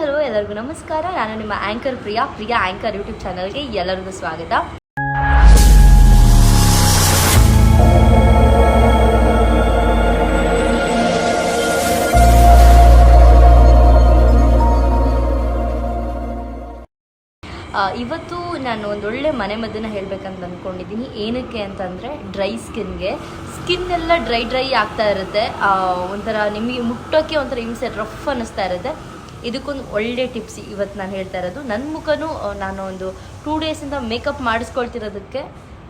Hello, ಎಲ್ಲರಿಗೂ ನಮಸ್ಕಾರ. ನಾನು ನಿಮ್ಮ anchor Priya. Priya anchor YouTube ಚಾನಲ್ಗೆ ಎಲ್ಲರಿಗೂ ಸ್ವಾಗತ. ಇವತ್ತು ನಾನು ಒಂದೊಳ್ಳೆ ಮನೆ ಮದ್ದನ್ನು ಹೇಳಬೇಕಂತ ಅಂದ್ಕೊಂಡಿದ್ದೀನಿ ಏನಕ್ಕೆ ಅಂತಂದರೆ ಡ್ರೈ ಸ್ಕಿನ್ಗೆ ಸ್ಕಿನ್ ಎಲ್ಲ ಡ್ರೈ ಡ್ರೈ ಆಗ್ತಾ ಇರುತ್ತೆ. ಒಂಥರ ನಿಮಗೆ ಮುಟ್ಟೋಕ್ಕೆ ಒಂಥರ ಹಿಂಸೆ ರಫ್ ಅನ್ನಿಸ್ತಾ ಇರುತ್ತೆ. ಇದಕ್ಕೊಂದು ಒಳ್ಳೆ ಟಿಪ್ಸ್ ಇವತ್ತು ನಾನು ಹೇಳ್ತಾ ಇರೋದು. ನನ್ನ ಮುಖನೂ ನಾನು ಒಂದು ಟೂ ಡೇಸಿಂದ ಮೇಕಪ್ ಮಾಡಿಸ್ಕೊಳ್ತಿರೋದಕ್ಕೆ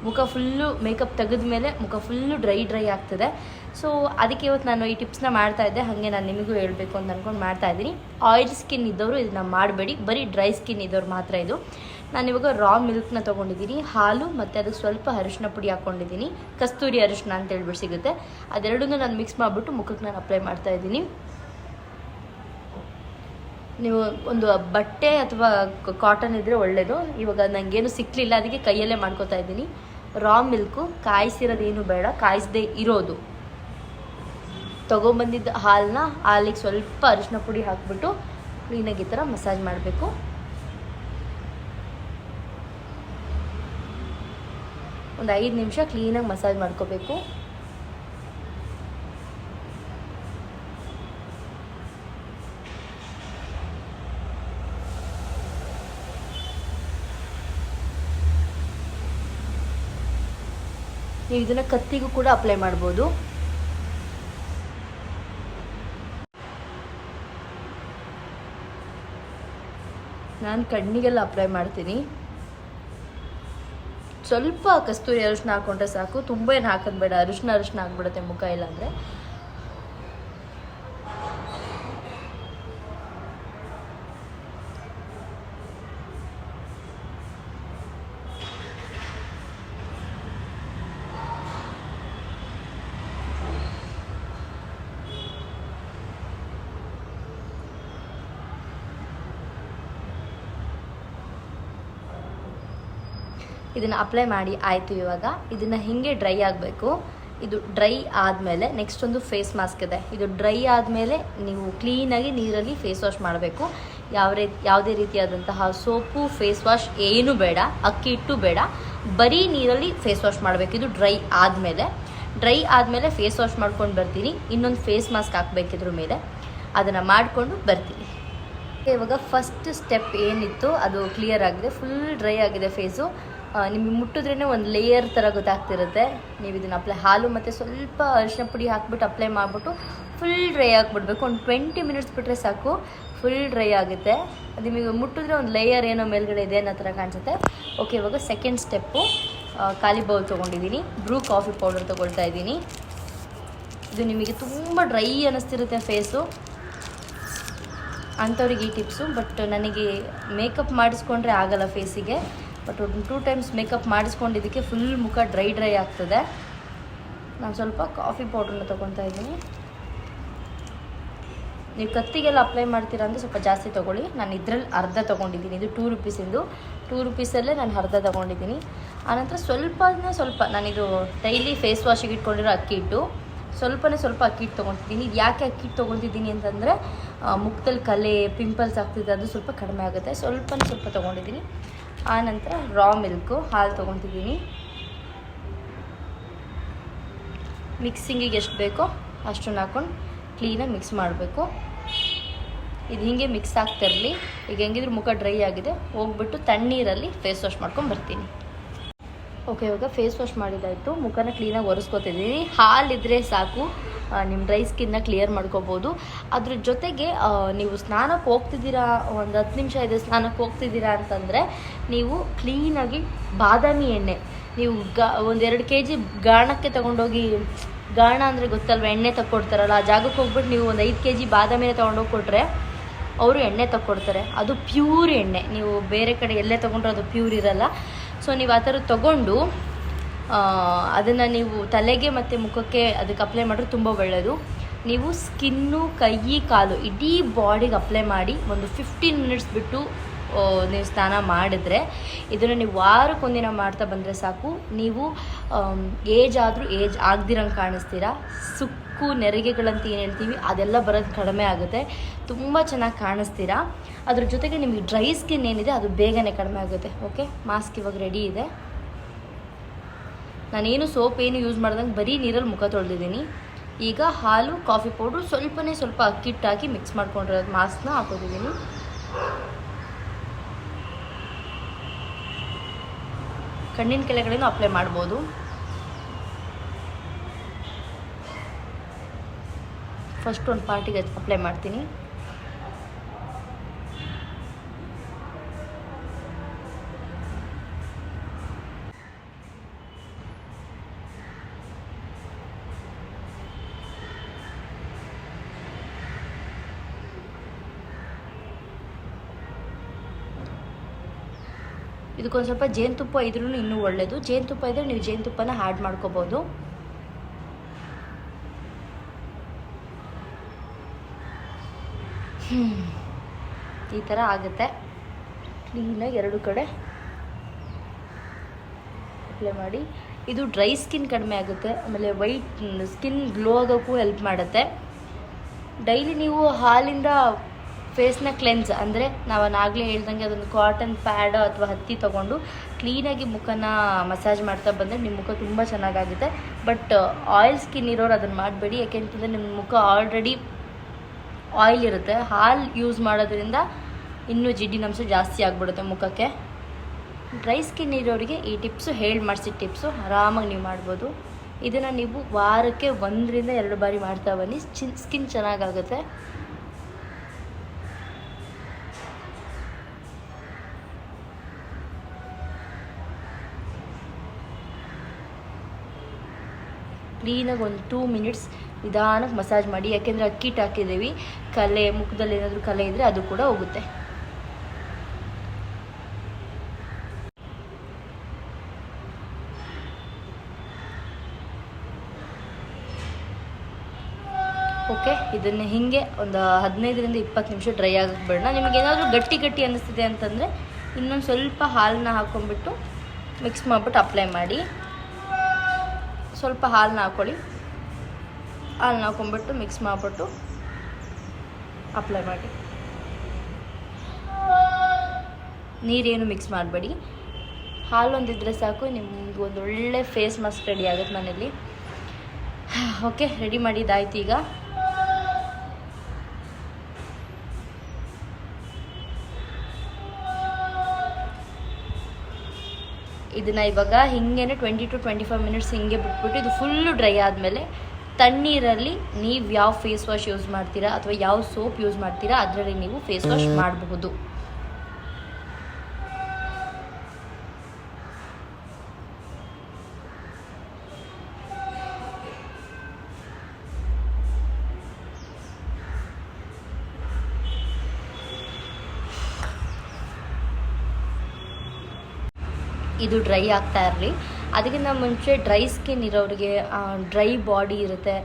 ಮುಖ ಫುಲ್ಲು ಮೇಕಪ್ ತೆಗೆದ ಮೇಲೆ ಮುಖ ಫುಲ್ಲು ಡ್ರೈ ಡ್ರೈ ಆಗ್ತದೆ. ಸೊ ಅದಕ್ಕೆ ಇವತ್ತು ನಾನು ಈ ಟಿಪ್ಸ್ನ ಮಾಡ್ತಾ ಇದ್ದೆ. ಹಾಗೆ ನಾನು ನಿಮಗೂ ಹೇಳಬೇಕು ಅಂತ ಅಂದ್ಕೊಂಡು ಮಾಡ್ತಾ ಇದ್ದೀನಿ. ಆಯಿಲ್ ಸ್ಕಿನ್ ಇದ್ದವರು ಇದನ್ನ ಮಾಡಬೇಡಿ. ಬರೀ ಡ್ರೈ ಸ್ಕಿನ್ ಇದ್ದವ್ರು ಮಾತ್ರ ಇದು. ನಾನು ಇವಾಗ ರಾ ಮಿಲ್ಕ್ನ ತೊಗೊಂಡಿದ್ದೀನಿ. ಹಾಲು ಮತ್ತು ಅದಕ್ಕೆ ಸ್ವಲ್ಪ ಅರಿಶಿನ ಪುಡಿ ಹಾಕ್ಕೊಂಡಿದ್ದೀನಿ ಕಸ್ತೂರಿ ಅರಿಶಿನ ಅಂತ ಹೇಳ್ಬಿಟ್ಟು ಸಿಗುತ್ತೆ. ಅದೆರಡನ್ನೂ ನಾನು ಮಿಕ್ಸ್ ಮಾಡಿಬಿಟ್ಟು ಮುಖಕ್ಕೆ ನಾನು ಅಪ್ಲೈ ಮಾಡ್ತಾ ಇದ್ದೀನಿ. ನೀವು ಒಂದು ಬಟ್ಟೆ ಅಥವಾ ಕಾಟನ್ ಇದ್ದರೆ ಒಳ್ಳೆಯದು ಇವಾಗ ನನಗೇನು ಸಿಕ್ಕಲಿಲ್ಲ ಅದಕ್ಕೆ ಕೈಯಲ್ಲೇ ಮಾಡ್ಕೋತಾ ಇದ್ದೀನಿ. ರಾ ಮಿಲ್ಕು ಕಾಯಿಸಿರೋದೇನು ಬೇಡ, ಕಾಯಿಸದೇ ಇರೋದು. ತೊಗೊಂಬಂದಿದ್ದ ಹಾಲನ್ನ ಹಾಲಿಗೆ ಸ್ವಲ್ಪ ಅರಿಶಿನ ಪುಡಿ ಹಾಕ್ಬಿಟ್ಟು ಕ್ಲೀನಾಗಿ ಈ ಥರ ಮಸಾಜ್ ಮಾಡಬೇಕು. ಒಂದು ಐದು ನಿಮಿಷ ಕ್ಲೀನಾಗಿ ಮಸಾಜ್ ಮಾಡ್ಕೋಬೇಕು. ನೀವು ಇದನ್ನು ಕತ್ತಿಗೂ ಕೂಡ ಅಪ್ಲೈ ಮಾಡ್ಬೋದು. ನಾನು ಕಣ್ಣಿಗೆಲ್ಲ ಅಪ್ಲೈ ಮಾಡ್ತೀನಿ. ಸ್ವಲ್ಪ ಕಸ್ತೂರಿ ಅರಿಶಿನ ಹಾಕೊಂಡ್ರೆ ಸಾಕು. ತುಂಬ ಏನು ಹಾಕೋದು ಬೇಡ. ಅರಿಶಿನ ಅರಿಶಿನ ಆಗ್ಬಿಡುತ್ತೆ ಮುಖ ಇಲ್ಲ ಇದನ್ನು ಅಪ್ಲೈ ಮಾಡಿ ಆಯಿತು ಇವಾಗ. ಇದನ್ನು ಹಿಂಗೆ ಡ್ರೈ ಆಗಬೇಕು. ಇದು ಡ್ರೈ ಆದಮೇಲೆ ನೆಕ್ಸ್ಟ್ ಒಂದು ಫೇಸ್ ಮಾಸ್ಕ್ ಇದೆ. ಇದು ಡ್ರೈ ಆದಮೇಲೆ ನೀವು ಕ್ಲೀನಾಗಿ ನೀರಲ್ಲಿ ಫೇಸ್ ವಾಶ್ ಮಾಡಬೇಕು. ಯಾವ ರೀತಿ ಯಾವುದೇ ರೀತಿಯಾದಂತಹ ಸೋಪು ಫೇಸ್ ವಾಶ್ ಏನು ಬೇಡ. ಅಕ್ಕಿ ಇಟ್ಟು ಬೇಡ. ಬರೀ ನೀರಲ್ಲಿ ಫೇಸ್ ವಾಶ್ ಮಾಡಬೇಕು. ಇದು ಡ್ರೈ ಆದಮೇಲೆ. ಡ್ರೈ ಆದಮೇಲೆ ಫೇಸ್ ವಾಶ್ ಮಾಡ್ಕೊಂಡು ಬರ್ತೀನಿ. ಇನ್ನೊಂದು ಫೇಸ್ ಮಾಸ್ಕ್ ಹಾಕಬೇಕಿದ್ರ ಮೇಲೆ. ಅದನ್ನು ಮಾಡಿಕೊಂಡು ಬರ್ತೀನಿ. ಇವಾಗ ಫಸ್ಟ್ ಸ್ಟೆಪ್ ಏನಿತ್ತು? ಅದು ಕ್ಲಿಯರ್ ಆಗಿದೆ. ಫುಲ್ ಡ್ರೈ ಆಗಿದೆ ಫೇಸು ನಿಮಗೆ ಮುಟ್ಟಿದ್ರೇ ಒಂದು ಲೇಯರ್ ಥರ ಗೊತ್ತಾಗ್ತಿರುತ್ತೆ. ನೀವು ಇದನ್ನು ಅಪ್ಲೈ ಹಾಲು ಮತ್ತು ಸ್ವಲ್ಪ ಅರಿಶಿನ ಪುಡಿ ಹಾಕ್ಬಿಟ್ಟು ಅಪ್ಲೈ ಮಾಡಿಬಿಟ್ಟು ಫುಲ್ ಡ್ರೈ ಆಗಿಬಿಡ್ಬೇಕು. ಒಂದು ಟ್ವೆಂಟಿ ಮಿನಿಟ್ಸ್ ಬಿಟ್ಟರೆ ಸಾಕು. ಫುಲ್ ಡ್ರೈ ಆಗುತ್ತೆ. ಅದು ನಿಮಗೆ ಮುಟ್ಟಿದ್ರೆ ಒಂದು ಲೇಯರ್ ಏನೋ ಮೇಲ್ಗಡೆ ಇದೆ ಅನ್ನೋ ಥರ ಕಾಣಿಸುತ್ತೆ. ಓಕೆ ಇವಾಗ ಸೆಕೆಂಡ್ ಸ್ಟೆಪ್ಪು ಖಾಲಿ ಬೌಲ್ ತೊಗೊಂಡಿದ್ದೀನಿ. ಬ್ರೂ ಕಾಫಿ ಪೌಡರ್ ತೊಗೊಳ್ತಾ ಇದ್ದೀನಿ. ಇದು ನಿಮಗೆ ತುಂಬ ಡ್ರೈ ಅನ್ನಿಸ್ತಿರುತ್ತೆ ಫೇಸು ಅಂಥವ್ರಿಗೆ ಈ ಟಿಪ್ಸು ಬಟ್ ನನಗೆ ಮೇಕಪ್ ಮಾಡಿಸ್ಕೊಂಡ್ರೆ ಆಗಲ್ಲ ಫೇಸಿಗೆ ಬಟ್ ಒಂದು ಟೂ ಟೈಮ್ಸ್ ಮೇಕಪ್ ಮಾಡಿಸ್ಕೊಂಡಿದ್ದಕ್ಕೆ ಫುಲ್ ಮುಖ ಡ್ರೈ ಡ್ರೈ ಆಗ್ತದೆ. ನಾನು ಸ್ವಲ್ಪ ಕಾಫಿ ಪೌಡ್ರನ್ನ ತೊಗೊತಾ ಇದ್ದೀನಿ. ನೀವು ಕತ್ತಿಗೆಲ್ಲ ಅಪ್ಲೈ ಮಾಡ್ತೀರಾ ಅಂದರೆ ಸ್ವಲ್ಪ ಜಾಸ್ತಿ ತೊಗೊಳ್ಳಿ. ನಾನು ಇದರಲ್ಲಿ ಅರ್ಧ ತೊಗೊಂಡಿದ್ದೀನಿ. ಇದು ಟೂ ರುಪೀಸಿಂದು ಟೂ ರುಪೀಸಲ್ಲೇ ನಾನು ಅರ್ಧ ತೊಗೊಂಡಿದ್ದೀನಿ. ಆನಂತರ ಸ್ವಲ್ಪನೇ ಸ್ವಲ್ಪ ನಾನಿದು ಡೈಲಿ ಫೇಸ್ ವಾಶಿಗೆ ಇಟ್ಕೊಂಡಿರೋ ಅಕ್ಕಿ ಹಿಟ್ಟು, ಸ್ವಲ್ಪನೇ ಸ್ವಲ್ಪ ಅಕ್ಕಿ ಹಿಟ್ಟು ತೊಗೊತಿದ್ದೀನಿ ಇದು ಯಾಕೆ ಅಕ್ಕಿ ಹಿಟ್ಟು ತೊಗೊತಿದ್ದೀನಿ ಅಂತಂದರೆ ಮುಖದಲ್ಲಿ ಕಲೆ ಪಿಂಪಲ್ಸ್ ಆಗ್ತಿದೆ ಅದು ಸ್ವಲ್ಪ ಕಡಿಮೆ ಆಗುತ್ತೆ. ಸ್ವಲ್ಪನೇ ಸ್ವಲ್ಪ ತೊಗೊಂಡಿದ್ದೀನಿ. ಆನಂತರ ರಾ ಮಿಲ್ಕು ಹಾಲು ತೊಗೊತಿದ್ದೀನಿ ಮಿಕ್ಸಿಂಗಿಗೆ ಎಷ್ಟು ಬೇಕೋ ಅಷ್ಟನ್ನು ಹಾಕ್ಕೊಂಡು ಕ್ಲೀನಾಗಿ ಮಿಕ್ಸ್ ಮಾಡಬೇಕು. ಇದು ಹೀಗೆ ಮಿಕ್ಸ್ ಆಗ್ತಿರಲಿ ಈಗ ಹೆಂಗಿದ್ರು ಮುಖ ಡ್ರೈ ಆಗಿದೆ, ಹೋಗ್ಬಿಟ್ಟು ತಣ್ಣೀರಲ್ಲಿ ಫೇಸ್ ವಾಶ್ ಮಾಡ್ಕೊಂಡು ಬರ್ತೀನಿ. ಓಕೆ ಇವಾಗ ಫೇಸ್ ವಾಶ್ ಮಾಡಿದಾಯಿತು ಮುಖನ ಕ್ಲೀನಾಗಿ ಒರೆಸ್ಕೊತಿದ್ದೀನಿ. ಹಾಲಿದ್ರೆ ಸಾಕು. ನಿಮ್ಮ ಡ್ರೈ ಸ್ಕಿನ್ನ ಕ್ಲಿಯರ್ ಮಾಡ್ಕೋಬೋದು. ಅದ್ರ ಜೊತೆಗೆ ನೀವು ಸ್ನಾನಕ್ಕೆ ಹೋಗ್ತಿದ್ದೀರಾ, ಒಂದು ಹತ್ತು ನಿಮಿಷ ಇದೆ ಸ್ನಾನಕ್ಕೆ ಹೋಗ್ತಿದ್ದೀರಾ ಅಂತಂದರೆ, ನೀವು ಕ್ಲೀನಾಗಿ ಬಾದಾಮಿ ಎಣ್ಣೆ, ನೀವು ಗ ಒಂದೆರಡು ಕೆ ಜಿ ಗಾಣಕ್ಕೆ ತೊಗೊಂಡೋಗಿ, ಗಾಣ ಅಂದರೆ ಗೊತ್ತಲ್ವ, ಎಣ್ಣೆ ತಕ್ಕೊಡ್ತಾರಲ್ಲ, ಆ ಜಾಗಕ್ಕೆ ಹೋಗ್ಬಿಟ್ಟು ನೀವು ಒಂದು ಐದು ಕೆ ಜಿ ಬಾದಾಮಿನ ತೊಗೊಂಡೋಗಿ ಕೊಟ್ಟರೆ ಅವರು ಎಣ್ಣೆ ತಕ್ಕೊಡ್ತಾರೆ. ಅದು ಪ್ಯೂರ್ ಎಣ್ಣೆ. ನೀವು ಬೇರೆ ಕಡೆ ಎಲ್ಲೇ ತೊಗೊಂಡ್ರೆ ಅದು ಪ್ಯೂರ್ ಇರಲ್ಲ. ಸೊ ನೀವು ಆ ಥರ ತೊಗೊಂಡು ಅದನ್ನು ನೀವು ತಲೆಗೆ ಮತ್ತು ಮುಖಕ್ಕೆ ಅದಕ್ಕೆ ಅಪ್ಲೈ ಮಾಡಿದ್ರೆ ತುಂಬ ಒಳ್ಳೆಯದು ನೀವು ಸ್ಕಿನ್ನು, ಕೈ, ಕಾಲು ಇಡೀ ಬಾಡಿಗೆ ಅಪ್ಲೈ ಮಾಡಿ ಒಂದು ಫಿಫ್ಟೀನ್ ಮಿನಿಟ್ಸ್ ಬಿಟ್ಟು ನೀವು ಸ್ನಾನ ಮಾಡಿದ್ರೆ ಇದನ್ನು ನೀವು ವಾರಕ್ಕೊಂದಿನ ಮಾಡ್ತಾ ಬಂದರೆ ಸಾಕು. ನೀವು ಏಜ್ ಆದರೂ ಏಜ್ ಆಗ್ದಿರಂಗೆ ಕಾಣಿಸ್ತೀರಾ? ಸುಕ್ಕು, ನೆರಿಗೆಗಳಂತ ಏನು ಹೇಳ್ತೀವಿ, ಅದೆಲ್ಲ ಬರೋದು ಕಡಿಮೆ ಆಗುತ್ತೆ. ತುಂಬ ಚೆನ್ನಾಗಿ ಕಾಣಿಸ್ತೀರಾ? ಅದ್ರ ಜೊತೆಗೆ ನಿಮಗೆ ಡ್ರೈ ಸ್ಕಿನ್ ಏನಿದೆ ಅದು ಬೇಗನೆ ಕಡಿಮೆ ಆಗುತ್ತೆ. ಓಕೆ ಮಾಸ್ಕ್ ಇವಾಗ ರೆಡಿ ಇದೆ. ನಾನೇನು ಸೋಪ್ ಏನು ಯೂಸ್ ಮಾಡ್ದಂಗೆ ಬರೀ ನೀರಲ್ಲಿ ಮುಖ ತೊಳೆದಿದ್ದೀನಿ. ಈಗ ಹಾಲು ಕಾಫಿ ಪೌಡ್ರು ಸ್ವಲ್ಪನೇ ಸ್ವಲ್ಪ ಅಕ್ಕಿಟ್ಟಾಕಿ ಮಿಕ್ಸ್ ಮಾಡ್ಕೊಂಡಿರೋ ಮಾಸ್ಕ್ನ ಹಾಕೋತಿದ್ದೀನಿ ಕಣ್ಣಿನ ಕೆಳಗಡೆನೂ ಅಪ್ಲೈ ಮಾಡ್ಬೋದು. ಫಸ್ಟ್ ಒಂದು ಪಾರ್ಟಿಗೆ ಅಪ್ಲೈ ಮಾಡ್ತೀನಿ. ಇದಕ್ಕೊಂದು ಸ್ವಲ್ಪ ಜೇನುತುಪ್ಪ ಇದ್ರೂ ಇನ್ನೂ ಒಳ್ಳೆಯದು ಜೇನುತುಪ್ಪ ಇದ್ದರೆ ನೀವು ಜೇನುತುಪ್ಪನ ಆ್ಯಡ್ ಮಾಡ್ಕೋಬೋದು. ಈ ಥರ ಆಗುತ್ತೆ. ಕ್ಲೀನಾಗಿ ಎರಡು ಕಡೆ ಅಪ್ಲೈ ಮಾಡಿ. ಇದು ಡ್ರೈ ಸ್ಕಿನ್ ಕಡಿಮೆ ಆಗುತ್ತೆ. ಆಮೇಲೆ ವೈಟ್ ಸ್ಕಿನ್ ಗ್ಲೋ ಆಗೋಕ್ಕೂ ಹೆಲ್ಪ್ ಮಾಡುತ್ತೆ. ಡೈಲಿ ನೀವು ಹಾಲಿಂದ ಫೇಸ್ನ ಕ್ಲೆನ್ಸ್, ಅಂದರೆ ನಾವು ಆಗಲೇ ಹೇಳ್ದಂಗೆ ಅದೊಂದು ಕಾಟನ್ ಪ್ಯಾಡ್ ಅಥವಾ ಹತ್ತಿ ತೊಗೊಂಡು ಕ್ಲೀನಾಗಿ ಮುಖನ ಮಸಾಜ್ ಮಾಡ್ತಾ ಬಂದರೆ ನಿಮ್ಮ ಮುಖ ತುಂಬ ಚೆನ್ನಾಗಾಗುತ್ತೆ. ಬಟ್ ಆಯಿಲ್ ಸ್ಕಿನ್ ಇರೋರು ಅದನ್ನು ಮಾಡಬೇಡಿ, ಯಾಕೆಂತಂದರೆ ನಿಮ್ಮ ಮುಖ ಆಲ್ರೆಡಿ ಆಯಿಲ್ ಇರುತ್ತೆ. ಹಾಲು ಯೂಸ್ ಮಾಡೋದ್ರಿಂದ ಇನ್ನೂ ಜಿಡ್ಡಿನಂಶ ಜಾಸ್ತಿ ಆಗಿಬಿಡುತ್ತೆ ಮುಖಕ್ಕೆ. ಡ್ರೈ ಸ್ಕಿನ್ ಇರೋರಿಗೆ ಈ ಟಿಪ್ಸು ಹೇಳಿ ಮಾಡಿಸಿದ ಟಿಪ್ಸು ಆರಾಮಾಗಿ ನೀವು ಮಾಡ್ಬೋದು. ಇದನ್ನು ನೀವು ವಾರಕ್ಕೆ ಒಂದರಿಂದ ಎರಡು ಬಾರಿ ಮಾಡ್ತಾ ಬನ್ನಿ ಸ್ಕಿನ್ ಚೆನ್ನಾಗಾಗುತ್ತೆ. ಕ್ಲೀನಾಗಿ ಒಂದು ಟೂ ಮಿನಿಟ್ಸ್ ನಿಧಾನಕ್ಕೆ ಮಸಾಜ್ ಮಾಡಿ, ಯಾಕೆಂದರೆ ಅಕ್ಕಿಟ್ಟು ಹಾಕಿದ್ದೀವಿ. ಕಲೆ, ಮುಖದಲ್ಲಿ ಏನಾದರೂ ಕಲೆ ಇದ್ದರೆ ಅದು ಕೂಡ ಹೋಗುತ್ತೆ. ಓಕೆ, ಇದನ್ನು ಹಿಂಗೆ ಒಂದು ಹದಿನೈದರಿಂದ ಇಪ್ಪತ್ತು ನಿಮಿಷ ಡ್ರೈ ಆಗಕ್ಕೆ ನಿಮಗೆ ಏನಾದರೂ ಗಟ್ಟಿ ಗಟ್ಟಿ ಅನ್ನಿಸ್ತಿದೆ ಅಂತಂದರೆ ಇನ್ನೊಂದು ಸ್ವಲ್ಪ ಹಾಲನ್ನ ಹಾಕ್ಕೊಂಬಿಟ್ಟು ಮಿಕ್ಸ್ ಮಾಡಿಬಿಟ್ಟು ಅಪ್ಲೈ ಮಾಡಿ. ಸ್ವಲ್ಪ ಹಾಲನ್ನ ಹಾಕ್ಕೊಳ್ಳಿ. ಹಾಲನ್ನ ಹಾಕ್ಕೊಂಬಿಟ್ಟು ಮಿಕ್ಸ್ ಮಾಡಿಬಿಟ್ಟು ಅಪ್ಲೈ ಮಾಡಿ. ನೀರೇನು ಮಿಕ್ಸ್ ಮಾಡಬೇಡಿ. ಹಾಲೊಂದಿದ್ರೆ ಸಾಕು ನಿಮ್ಗೆ ಒಂದು ಒಳ್ಳೆ ಫೇಸ್ ಮಾಸ್ಕ್ ರೆಡಿ ಆಗುತ್ತೆ ಮನೇಲಿ ಓಕೆ ರೆಡಿ ಮಾಡಿದ್ದಾಯ್ತು ಈಗ. ಇದನ್ನು ಇವಾಗ ಹಿಂಗೇನೆ twenty to twenty five minutes ಹಿಂಗೆ ಬಿಟ್ಬಿಟ್ಟು ಇದು ಫುಲ್ಲು ಡ್ರೈ ಆದಮೇಲೆ ತಣ್ಣೀರಲ್ಲಿ ನೀವು ಯಾವ ಫೇಸ್ ವಾಶ್ ಯೂಸ್ ಮಾಡ್ತೀರಾ ಅಥವಾ ಯಾವ ಸೋಪ್ ಯೂಸ್ ಮಾಡ್ತೀರಾ ಅದರಲ್ಲಿ ನೀವು ಫೇಸ್ ವಾಶ್ ಮಾಡಬಹುದು. ಇದು ಡ್ರೈ ಆಗ್ತಾ ಇರಲಿ. ಅದಕ್ಕಿಂತ ಮುಂಚೆ ಡ್ರೈ ಸ್ಕಿನ್ ಇರೋರಿಗೆ ಡ್ರೈ ಬಾಡಿ ಇರುತ್ತೆ.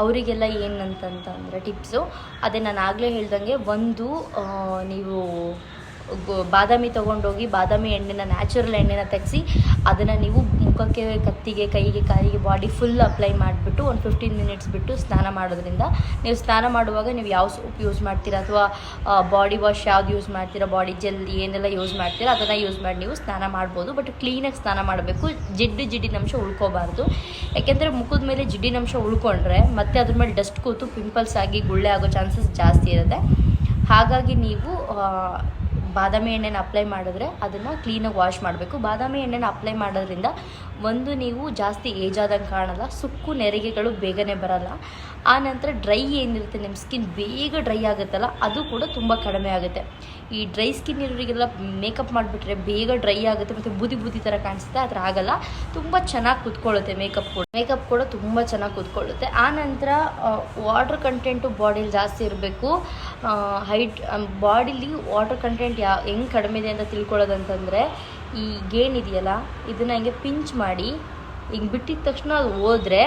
ಅವರಿಗೆಲ್ಲ ಏನಂತಂತಂದರೆ ಟಿಪ್ಸು. ಅದೇ ನಾನು ಆಗಲೇ ಹೇಳ್ದಂಗೆ ಒಂದು ನೀವು ಬಾದಾಮಿ ತೊಗೊಂಡೋಗಿ ಬಾದಾಮಿ ಎಣ್ಣೆನ, ನ್ಯಾಚುರಲ್ ಎಣ್ಣೆನ ತೆಗೆಸಿ, ಅದನ್ನು ನೀವು ಮುಖಕ್ಕೆ, ಕತ್ತಿಗೆ, ಕೈಗೆ, ಕಾಲಿಗೆ ಬಾಡಿ ಫುಲ್ ಅಪ್ಲೈ ಮಾಡಿಬಿಟ್ಟು ಒಂದು ಫಿಫ್ಟೀನ್ ಮಿನಿಟ್ಸ್ ಬಿಟ್ಟು ಸ್ನಾನ ಮಾಡೋದ್ರಿಂದ ನೀವು ಸ್ನಾನ ಮಾಡುವಾಗ ನೀವು ಯಾವ ಸೋಪ್ ಯೂಸ್ ಮಾಡ್ತೀರಾ ಅಥವಾ ಬಾಡಿ ವಾಶ್ ಯಾವ್ದು ಯೂಸ್ ಮಾಡ್ತೀರಾ? ಬಾಡಿ ಜೆಲ್ ಏನೆಲ್ಲ ಯೂಸ್ ಮಾಡ್ತೀರಾ? ಅದನ್ನು ಯೂಸ್ ಮಾಡಿ ನೀವು ಸ್ನಾನ ಮಾಡ್ಬೋದು. ಬಟ್ ಕ್ಲೀನಾಗಿ ಸ್ನಾನ ಮಾಡಬೇಕು. ಜಿಡ್ಡು ಜಿಡ್ಡಿನಂಶ ಉಳ್ಕೋಬಾರ್ದು. ಯಾಕೆಂದರೆ ಮುಖದ ಮೇಲೆ ಜಿಡ್ಡಿನಂಶ ಉಳ್ಕೊಂಡ್ರೆ ಮತ್ತೆ ಅದ್ರ ಮೇಲೆ ಡಸ್ಟ್ ಕೂತು ಪಿಂಪಲ್ಸ್ ಆಗಿ ಗುಳ್ಳೆ ಆಗೋ ಚಾನ್ಸಸ್ ಜಾಸ್ತಿ ಇರುತ್ತೆ. ಹಾಗಾಗಿ ನೀವು ಬಾದಾಮಿ ಎಣ್ಣೆನ ಅಪ್ಲೈ ಮಾಡಿದ್ರೆ ಅದನ್ನು ಕ್ಲೀನಾಗಿ ವಾಶ್ ಮಾಡಬೇಕು. ಬಾದಾಮಿ ಎಣ್ಣೆನ ಅಪ್ಲೈ ಮಾಡೋದ್ರಿಂದ ಒಂದು ನೀವು ಜಾಸ್ತಿ ಏಜ್ ಆದಂಗೆ ಕಾಣಲ್ಲ, ಸುಕ್ಕು ನೆರಿಗೆಗಳು ಬೇಗನೆ ಬರಲ್ಲ. ನಂತರ ಡ್ರೈ ಏನಿರುತ್ತೆ ನಿಮ್ಮ ಸ್ಕಿನ್ ಬೇಗ ಡ್ರೈ ಆಗುತ್ತಲ್ಲ, ಅದು ಕೂಡ ತುಂಬ ಕಡಿಮೆ ಆಗುತ್ತೆ. ಈ ಡ್ರೈ ಸ್ಕಿನ್ ಇರೋರಿಗೆಲ್ಲ ಮೇಕಪ್ ಮಾಡಿಬಿಟ್ರೆ ಬೇಗ ಡ್ರೈ ಆಗುತ್ತೆ ಮತ್ತು ಬೂದಿ ಬೂದಿ ಥರ ಕಾಣಿಸುತ್ತೆ, ಆ ಥರ ಆಗಲ್ಲ. ತುಂಬ ಚೆನ್ನಾಗಿ ಕುತ್ಕೊಳ್ಳುತ್ತೆ ಮೇಕಪ್ ಕೂಡ. ಮೇಕಪ್ ಕೂಡ ತುಂಬ ಚೆನ್ನಾಗಿ ಕುತ್ಕೊಳ್ಳುತ್ತೆ. ಆ ನಂತರ ವಾಟರ್ ಕಂಟೆಂಟು ಬಾಡಿಲಿ ಜಾಸ್ತಿ ಇರಬೇಕು. ಹೈಟ್ ಬಾಡಿಲಿ ವಾಟರ್ ಕಂಟೆಂಟ್ ಯಾ, ಹೆಂಗೆ ಕಡಿಮೆ ಇದೆ ಅಂತ ತಿಳ್ಕೊಳ್ಳೋದಂತಂದರೆ, ಈ ಗೇಣಿದೆಯಲ್ಲ ಇದನ್ನು ಹಿಂಗೆ ಪಿಂಚ್ ಮಾಡಿ, ಹಿಂಗೆ ಬಿಟ್ಟಿದ ತಕ್ಷಣ ಅದು ಹೋದರೆ,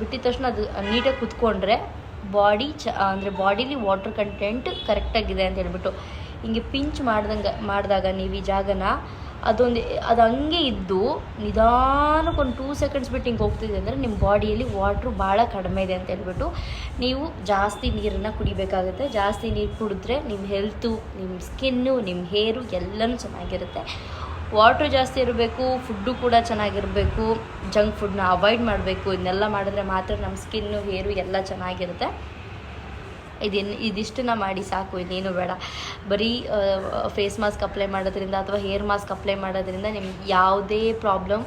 ಬಿಟ್ಟಿದ ತಕ್ಷಣ ಅದು ನೀಟಾಗಿ ಕುತ್ಕೊಂಡ್ರೆ ಬಾಡಿ ಚ, ಅಂದರೆ ಬಾಡಿಲಿ ವಾಟರ್ ಕಂಟೆಂಟ್ ಕರೆಕ್ಟಾಗಿದೆ ಅಂತ ಹೇಳ್ಬಿಟ್ಟು. ಹಿಂಗೆ ಪಿಂಚ್ ಮಾಡ್ದಂಗೆ, ಮಾಡಿದಾಗ ನೀವು ಈ ಜಾಗನ, ಅದೊಂದು, ಅದು ಹಂಗೆ ಇದ್ದು ನಿಧಾನಕ್ಕೆ ಒಂದು ಟೂ ಸೆಕೆಂಡ್ಸ್ ಬಿಟ್ಟು ಹಿಂಗೆ ಹೋಗ್ತಿದೆ ಅಂದರೆ ನಿಮ್ಮ ಬಾಡಿಯಲ್ಲಿ ವಾಟ್ರು ಭಾಳ ಕಡಿಮೆ ಇದೆ ಅಂತ ಹೇಳ್ಬಿಟ್ಟು ನೀವು ಜಾಸ್ತಿ ನೀರನ್ನು ಕುಡಿಬೇಕಾಗುತ್ತೆ. ಜಾಸ್ತಿ ನೀರು ಕುಡಿದ್ರೆ ನಿಮ್ಮ ಹೆಲ್ತು ನಿಮ್ಮ ಸ್ಕಿನ್ನು ನಿಮ್ಮ ಹೇರು ಎಲ್ಲನೂ ಚೆನ್ನಾಗಿರುತ್ತೆ. ವಾಟ್ರು ಜಾಸ್ತಿ ಇರಬೇಕು ಫುಡ್ಡು ಕೂಡ ಚೆನ್ನಾಗಿರಬೇಕು ಜಂಕ್ ಫುಡ್ನ ಅವಾಯ್ಡ್ ಮಾಡಬೇಕು. ಇದನ್ನೆಲ್ಲ ಮಾಡಿದ್ರೆ ಮಾತ್ರ ನಮ್ಮ ಸ್ಕಿನ್ನು ಹೇರು ಎಲ್ಲ ಚೆನ್ನಾಗಿರುತ್ತೆ. ಇದಿನ್ ಇದಿಷ್ಟನ್ನ ಮಾಡಿ ಸಾಕು ಇನ್ನೇನು ಬೇಡ. ಬರೀ ಫೇಸ್ ಮಾಸ್ಕ್ ಅಪ್ಲೈ ಮಾಡೋದ್ರಿಂದ ಅಥವಾ ಹೇರ್ ಮಾಸ್ಕ್ ಅಪ್ಲೈ ಮಾಡೋದ್ರಿಂದ ನಿಮ್ಗೆ ಯಾವುದೇ ಪ್ರಾಬ್ಲಮ್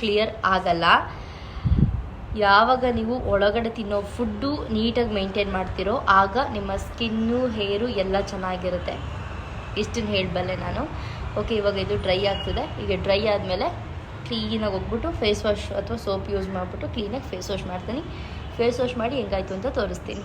ಕ್ಲಿಯರ್ ಆಗಲ್ಲ. ಯಾವಾಗ ನೀವು ಒಳಗಡೆ ತಿನ್ನೋ ಫುಡ್ಡು ನೀಟಾಗಿ ಮೇಂಟೈನ್ ಮಾಡ್ತೀರೋ, ಆಗ ನಿಮ್ಮ ಸ್ಕಿನ್ನು ಹೇರು ಎಲ್ಲ ಚೆನ್ನಾಗಿರುತ್ತೆ. ಇಷ್ಟನ್ನು ಹೇಳಬಲ್ಲೆ ನಾನು. ಓಕೆ ಇವಾಗ ಇದು ಡ್ರೈ ಆಗ್ತಿದೆ. ಈಗ ಡ್ರೈ ಆದಮೇಲೆ ಕ್ಲೀನಾಗಿ ಹೋಗ್ಬಿಟ್ಟು ಫೇಸ್ ವಾಶ್ ಅಥವಾ ಸೋಪ್ ಯೂಸ್ ಮಾಡಿಬಿಟ್ಟು ಕ್ಲೀನಾಗಿ ಫೇಸ್ ವಾಶ್ ಮಾಡ್ತೀನಿ. ಫೇಸ್ ವಾಶ್ ಮಾಡಿ ಹೆಂಗಾಯ್ತು ಅಂತ ತೋರಿಸ್ತೀನಿ.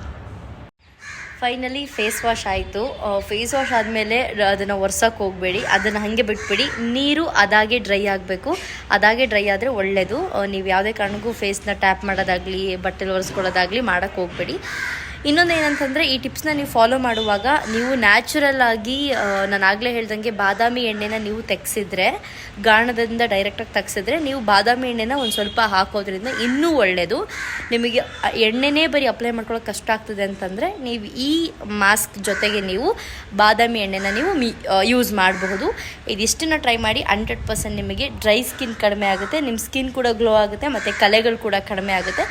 ಫೈನಲಿ ಫೇಸ್ ವಾಶ್ ಆಯಿತು. ಫೇಸ್ ವಾಶ್ ಆದಮೇಲೆ ಅದನ್ನು ಒರ್ಸೋಕ್ಕೆ ಹೋಗಬೇಡಿ. ಅದನ್ನು ಹಾಗೆ ಬಿಟ್ಬಿಡಿ. ನೀರು ಅದಾಗೆ ಡ್ರೈ ಆಗಬೇಕು. ಅದಾಗೆ ಡ್ರೈ ಆದರೆ ಒಳ್ಳೆಯದು ನೀವು ಯಾವುದೇ ಕಾರಣಕ್ಕೂ ಫೇಸ್ನ ಟ್ಯಾಪ್ ಮಾಡೋದಾಗಲಿ, ಬಟ್ಟೆಲಿ ಒರೆಸ್ಕೊಳ್ಳೋದಾಗಲಿ ಮಾಡೋಕ್ಕೆ ಹೋಗಬೇಡಿ. ಇನ್ನೊಂದು ಏನಂತಂದರೆ ಈ ಟಿಪ್ಸ್ನ ನೀವು ಫಾಲೋ ಮಾಡುವಾಗ ನೀವು ನ್ಯಾಚುರಲ್ ಆಗಿ ನಾನು ಆಗಲೇ ಹೇಳ್ದಂಗೆ ಬಾದಾಮಿ ಎಣ್ಣೆನ ನೀವು ತೆಗ್ಸಿದ್ರೆ, ಗಾಣದಿಂದ ಡೈರೆಕ್ಟಾಗಿ ತೆಗ್ಸಿದ್ರೆ ನೀವು ಬಾದಾಮಿ ಎಣ್ಣೆನ ಒಂದು ಸ್ವಲ್ಪ ಹಾಕೋದ್ರಿಂದ ಇನ್ನೂ ಒಳ್ಳೆಯದು ನಿಮಗೆ ಎಣ್ಣೆನೇ ಬರೀ ಅಪ್ಲೈ ಮಾಡ್ಕೊಳ್ಳೋಕೆ ಕಷ್ಟ ಆಗ್ತದೆ ಅಂತಂದರೆ ನೀವು ಈ ಮಾಸ್ಕ್ ಜೊತೆಗೆ ನೀವು ಬಾದಾಮಿ ಎಣ್ಣೆನ ನೀವು ಯೂಸ್ ಮಾಡಬಹುದು. ಇದಿಷ್ಟನ್ನ ಟ್ರೈ ಮಾಡಿ ಹಂಡ್ರೆಡ್ ಪರ್ಸೆಂಟ್ ನಿಮಗೆ ಡ್ರೈ ಸ್ಕಿನ್ ಕಡಿಮೆ ಆಗುತ್ತೆ ನಿಮ್ಮ ಸ್ಕಿನ್ ಕೂಡ ಗ್ಲೋ ಆಗುತ್ತೆ, ಮತ್ತು ಕಲೆಗಳು ಕೂಡ ಕಡಿಮೆ ಆಗುತ್ತೆ.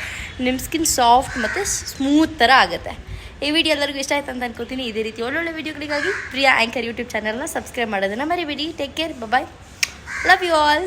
ನಿಮ್ಮ ಸ್ಕಿನ್ ಸಾಫ್ಟ್ ಮತ್ತು ಸ್ಮೂತ್ ಥರ ಆಗುತ್ತೆ ಈ ವಿಡಿಯೋ ಎಲ್ಲರಿಗೂ ಇಷ್ಟ ಆಯ್ತು ಅಂತ ಅನ್ಕೋತೀನಿ ಇದೇ ರೀತಿ ಒಳ್ಳೊಳ್ಳೆ ವಿಡಿಯೋಗಳಿಗಾಗಿ ಪ್ರಿಯಾ ಆ್ಯಂಕರ್ ಯೂಟ್ಯೂಬ್ ಚಾನಲ್ನ ಸಬ್ಸ್ಕ್ರೈಬ್ ಮಾಡೋದನ್ನ ಮರಿಬೇಡಿ. Take care bye love you all